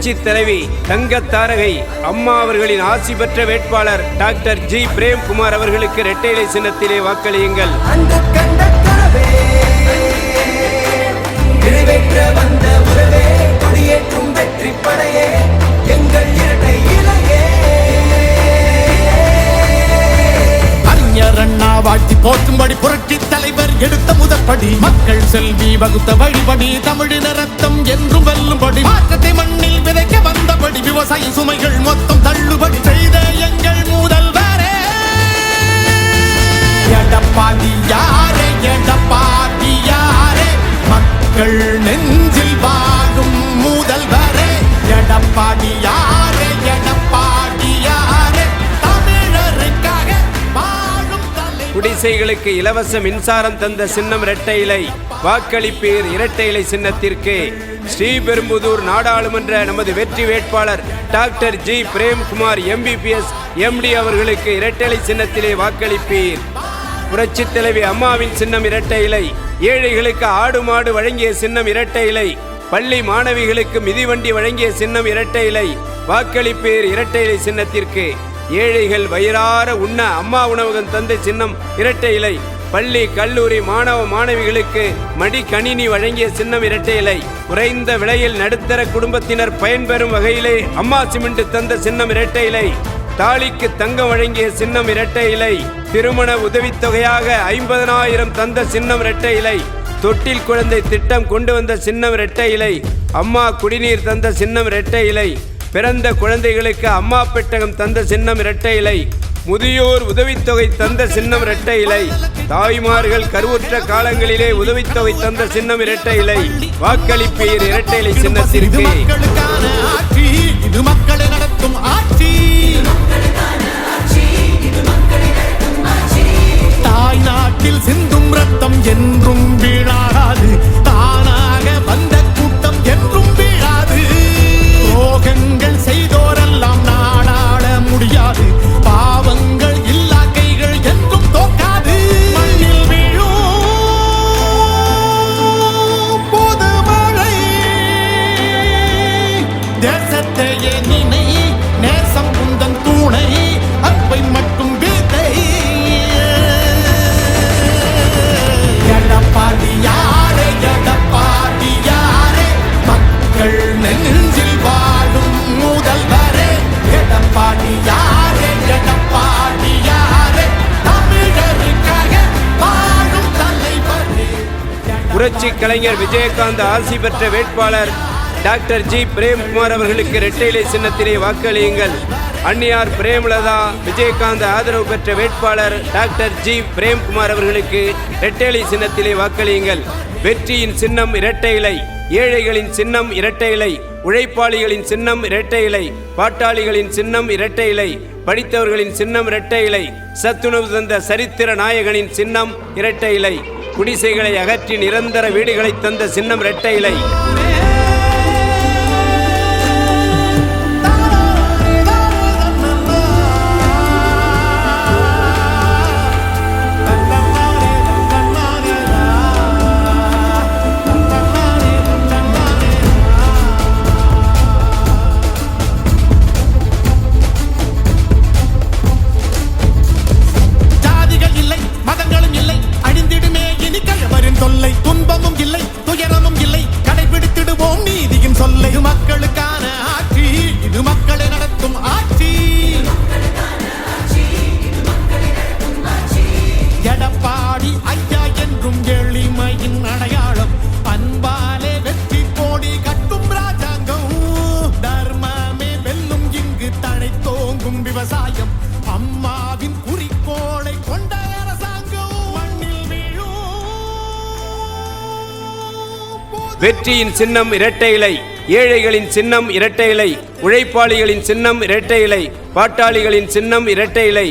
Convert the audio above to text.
புரட்சி தலைவி தங்க தாரகை அம்மா அவர்களின் ஆசி பெற்ற வேட்பாளர் டாக்டர் ஜி. பிரேம்குமார் அவர்களுக்கு இரட்டைலை சின்னத்திலே வாக்களியுங்கள். படி மக்கள் செல்வி வகுத்த வழிபடி தமிழின ரத்தம் என்றும் வெல்லும்படி மாற்றத்தை மண்ணில் விதைக்க வந்தபடி விவசாய சுமைகள் குடிசைகளுக்கு இலவச மின்சாரம் தந்த சின்னம் இரட்டை இலை. வாக்களிப்பீர் இரட்டை இலை சின்னத்திற்கு. ஸ்ரீபெரும்புதூர் நாடாளுமன்ற நமது வெற்றி வேட்பாளர் doctor G. Premkumar MBBS MD அவர்களுக்கு இரட்டை இலை சின்னத்திலே வாக்களிப்பீர். புரட்சி தலைவி அம்மாவின் சின்னம் இரட்டை இலை. ஏழைகளுக்கு ஆடு மாடு வழங்கிய சின்னம் இரட்டை இலை. பள்ளி மாணவிகளுக்கு மிதிவண்டி வழங்கிய சின்னம் இரட்டை இலை. வாக்களிப்பீர் இரட்டை இலை சின்னத்திற்கு. ஏழைகள் வயிறார உண்ண அம்மா உணவகம் தந்த சின்னம் இரட்டை இலை. பள்ளி கல்லூரி மாணவ மாணவிகளுக்கு மடிக்கணினி வழங்கிய சின்னம் இரட்டை இலை. குறைந்த விலையில் நடுத்தர குடும்பத்தினர் பயன்பெறும் வகையிலே அம்மா சிமெண்ட் தந்த சின்னம் இரட்டை இலை. தாலிக்கு தங்கம் வழங்கிய சின்னம் இரட்டை இலை. திருமண உதவித்தொகையாக ஐம்பதனாயிரம் தந்த சின்னம் இரட்டை இலை. தொட்டில் குழந்தை திட்டம் கொண்டு வந்த சின்னம் இரட்டை இலை. அம்மா குடிநீர் தந்த சின்னம் இரட்டை இலை. பிறந்த குழந்தைகளுக்கு அம்மா பெட்டகம் தந்த சின்னம் இரட்டை இலை. முதியோர் உதவித்தொகை தந்த சின்னம் இரட்டை இலை. தாய்மார்கள் கருவுற்ற காலங்களிலே உதவித்தொகை தந்த சின்னம் இரட்டை இலை. வாக்களிப்பீர் இரட்டை இலை சின்னத்திற்கு. இது மக்களை நடத்தும் ஆட்சி தாய் நாட்டில் சிந்தும் ரத்தம் என்றும் வீணாகாது. புரட்சி கலைஞர் விஜயகாந்த் ஆசி பெற்ற வேட்பாளர் டாக்டர் ஜி பிரேம்குமார் அவர்களுக்கு இரட்டையிலை சின்னத்திலே வாக்களியுங்கள். அன்னியார் பிரேமலதா விஜயகாந்த் ஆதரவு பெற்ற வேட்பாளர் டாக்டர் ஜி பிரேம்குமார் அவர்களுக்கு இரட்டையிலை சின்னத்திலே வாக்களியுங்கள். வெற்றியின் சின்னம் இரட்டை இலை ஏழைகளின் சின்னம் இரட்டை இலை உழைப்பாளிகளின் சின்னம் இரட்டை இலை பாட்டாளிகளின் சின்னம் இரட்டை இலை படித்தவர்களின் சின்னம் இரட்டை இலை சத்துணவு தந்த சரித்திர நாயகனின் சின்னம் இரட்டை இலை. குடிசைகளை அகற்றி நிரந்தர வீடுகளை தந்த சின்னம் இரட்டை இலை. வெற்றியின் சின்னம் இரட்டை இலை ஏழைகளின் சின்னம் இரட்டை இலை உழைப்பாளிகளின் சின்னம் இரட்டை இலை பாட்டாளிகளின் சின்னம் இரட்டை இலை